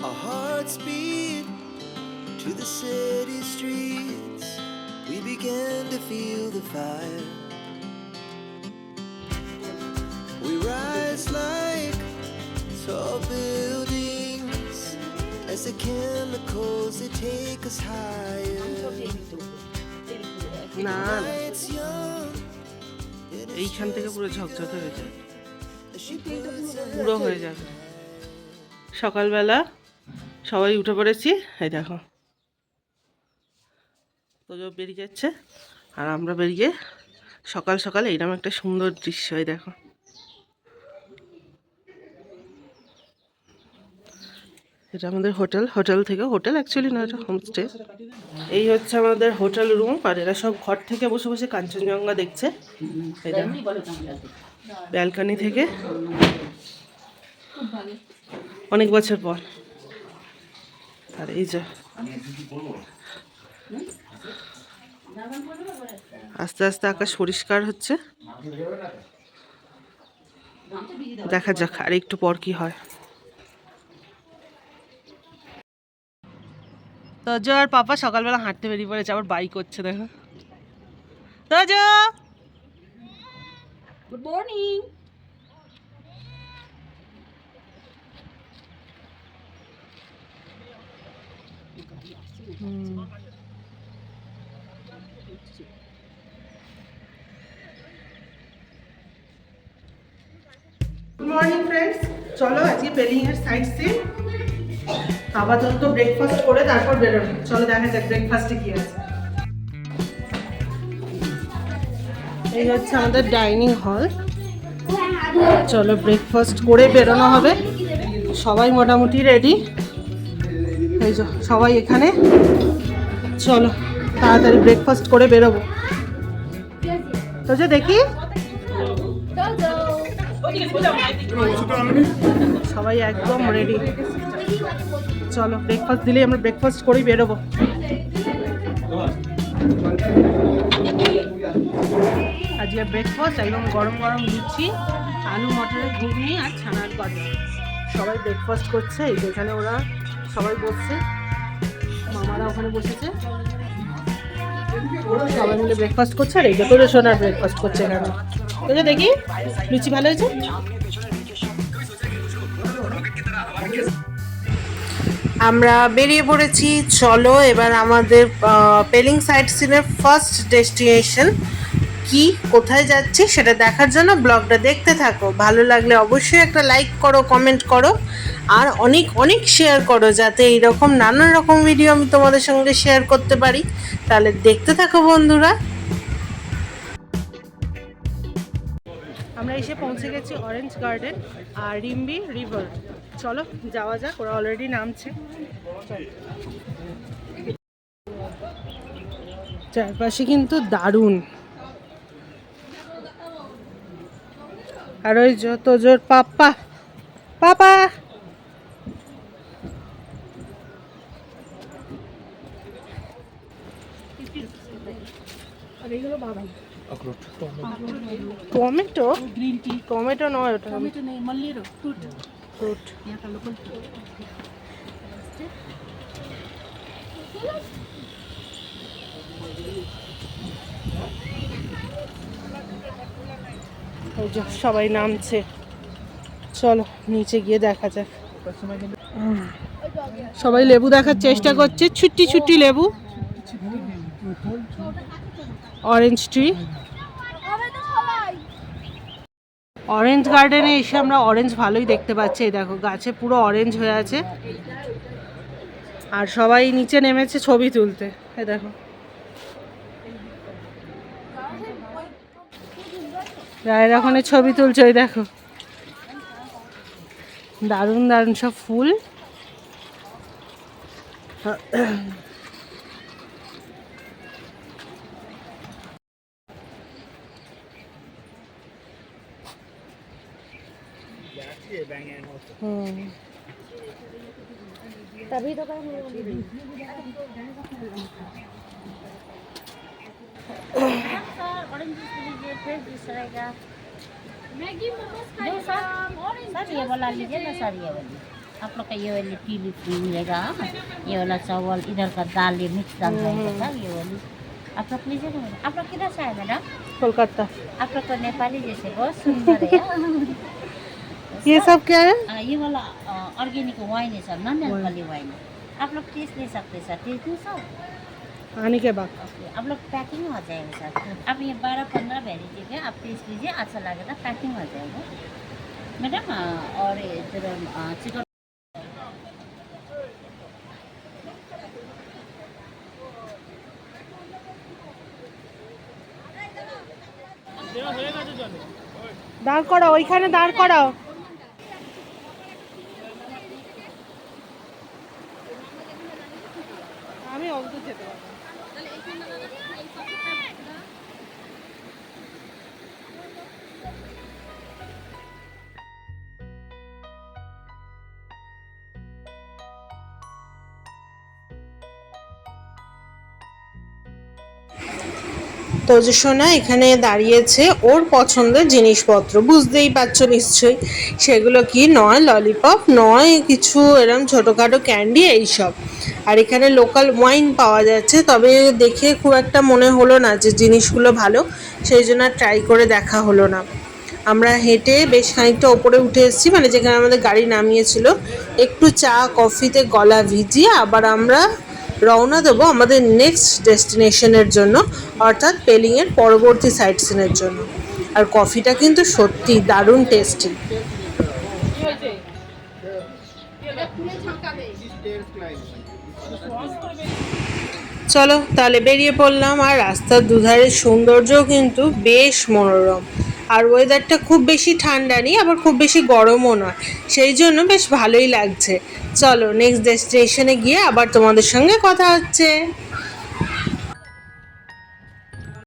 Our hearts beat to the city streets. We began to feel the fire. We rise like tall buildings as the chemicals they take us higher. না এইখান থেকে পুরো ঝকঝকে হয়ে যায় পুরো হয়ে যাবে সকালবেলা সবাই উঠে পড়েছি। এই দেখো। তোজো বেরিয়ে যাচ্ছে। আর আমরা বেরিয়ে সকাল সকাল এইরকম একটা সুন্দর দৃশ্য, এই দেখো। এটা আমাদের হোটেল। হোটেল থেকে, হোটেল অ্যাকচুয়ালি না, এটা হোমস্টে এই হচ্ছে আমাদের হোটেল রুম আর এরা সব ঘর থেকে বসে বসে কাঞ্চনজঙ্ঘা দেখছে। দেখো। ব্যালকানি থেকে। অনেক বছর পর। আর এই যে আস্তে আস্তে আকাশ পরিষ্কার হচ্ছে। দেখা যাক আর একটু পর কি হয়। তজো আর পাপা সকালবেলা হাঁটতে বেরিয়ে পড়েছে, আবার বাইক করছে, দেখো। তজো! গুড মর্নিং চলো আজকে পেলিং এর সাইড সিন আপাতত ব্রেকফাস্ট করে তারপর বেরোনো। চলো দেখা যাক ব্রেকফাস্টে কি আছে। এই হচ্ছে আমাদের ডাইনিং হল চলো ব্রেকফাস্ট করে বেরোনো হবে। সবাই মোটামুটি রেডি এই যে সবাই এখানে। চলো, তাড়াতাড়ি ব্রেকফাস্ট করে বেরোবো। তো যে দেখি। সবাই একদম রেডি চলো ব্রেকফাস্ট দিলেই আমরা ব্রেকফাস্ট করেই বেরোবো। আজকে ব্রেকফাস্ট একদম গরম গরম লুচি আলু, মটরের ঘুগনি আর ছানার গজা সবাই ব্রেকফাস্ট করছে যেখানে ওরা সবাই বসছে। মামারা ওখানে বসেছে। সবাই মিলে ব্রেকফাস্ট করছে আর এই যে করে সোনার ব্রেকফাস্ট করছে এখানে। যে দেখি, লুচি ভালো হয়েছে? আমরা বেরিয়ে পড়েছি। চলো এবার আমাদের পেলিং সাইট সিনের ফার্স্ট ডেস্টিনেশন কি কোথায় যাচ্ছি সেটা দেখার জন্য ব্লগটা দেখতে থাকো। ভালো লাগলে অবশ্যই একটা লাইক করো কমেন্ট করো, আর অনেক অনেক শেয়ার করো যাতে এইরকম নানান রকম ভিডিও আমি তোমাদের সঙ্গে শেয়ার করতে পারি। তাহলে দেখতে থাকো বন্ধুরা। আমরা এসে পৌঁছে গেছি অরেঞ্জ গার্ডেন আর রিম্বি রিভার চলো, যাওয়া যাক, ওরা অলরেডি নামছে। চারপাশে কিন্তু দারুণ। আর ওই যত জোর পাপ্পা পাপা টমেটো গ্রিন টি টমেটো নয় ওটা। ফ্রুট ফ্রুট ওই যে সবাই নামছে। চলো, নিচে গিয়ে দেখা যাক। সবাই লেবু দেখার চেষ্টা করছে। ছুটি ছুটি লেবু। অরেঞ্জ ট্রি অরেঞ্জ গার্ডেনে এসে আমরা অরেঞ্জ ভালোই দেখতে পাচ্ছি। এই দেখো, গাছে পুরো অরেঞ্জ হয়ে আছে। আর সবাই নিচে নেমেছে ছবি তুলতে। এই দেখো। রায়ের ওখানে ছবি তুলছে ওই দেখো দারুণ দারুণ সব ফুল হুম तभी तो कहीं मैगी सर ये वाला लीजिए आप लोग का ये वाली ये वाला चावल इधर का दाल ये मिक्स दाल रहेगा ये वाली आप लोग लीजिए ना आप लोग किधर से कोलकाता आप लोग को नेपाली जैसे बहुत सुंदर है ये सब क्या है? आ, ये वाला ऑर्गेनिक वाइन है सर नॉन अल्कोहलिक वाइन आप लोग टेस्ट ले सकते सर टेस्ट आने के बाद ओके आप लोग पैकिंग हो जाएगा सर आप ये बारह पंद्रह वेराइटी के आप टेस्ट लीजिए अच्छा लगेगा पैकिंग हो जाएगा मैडम आ, और इधर आ, चिकन দাঁড় করাও ওইখানে দাঁড় করাও আমি অন্ত যেতে পারবো না। তো যে সোনা এখানে দাঁড়িয়েছে ওর পছন্দের জিনিসপত্র, বুঝতেই পারছ নিশ্চয়ই। সেগুলো কি নয় ললিপপ নয়, কিছু এরম ছোটোখাটো ক্যান্ডি এইসব। আর এখানে লোকাল ওয়াইন পাওয়া যাচ্ছে, তবে দেখে খুব একটা মনে হলো না যে জিনিসগুলো ভালো, সেই জন্য ট্রাই করে দেখা হলো না। আমরা হেঁটে বেশ খানিকটা ওপরে উঠে এসেছি মানে যেখানে আমাদের গাড়ি নামিয়েছিল, একটু চা, কফিতে গলা ভিজিয়ে আবার আমরা রওনা দেবো আমাদের নেক্সট ডেস্টিনেশনের জন্য, অর্থাৎ পেলিংয়ের পরবর্তী সাইট সিনের জন্য। আর কফিটা কিন্তু সত্যি দারুণ টেস্টি চলো তাহলে বেরিয়ে পড়লাম, আর রাস্তার দুধারের সৌন্দর্যও কিন্তু বেশ মনোরম। আর ওয়েদারটা খুব বেশি ঠান্ডা নেই, আবার খুব বেশি গরমও নয়। সেই জন্য বেশ ভালোই লাগছে। চলো নেক্সট ডেস্টিনেশনে গিয়ে আবার তোমাদের সঙ্গে কথা হচ্ছে।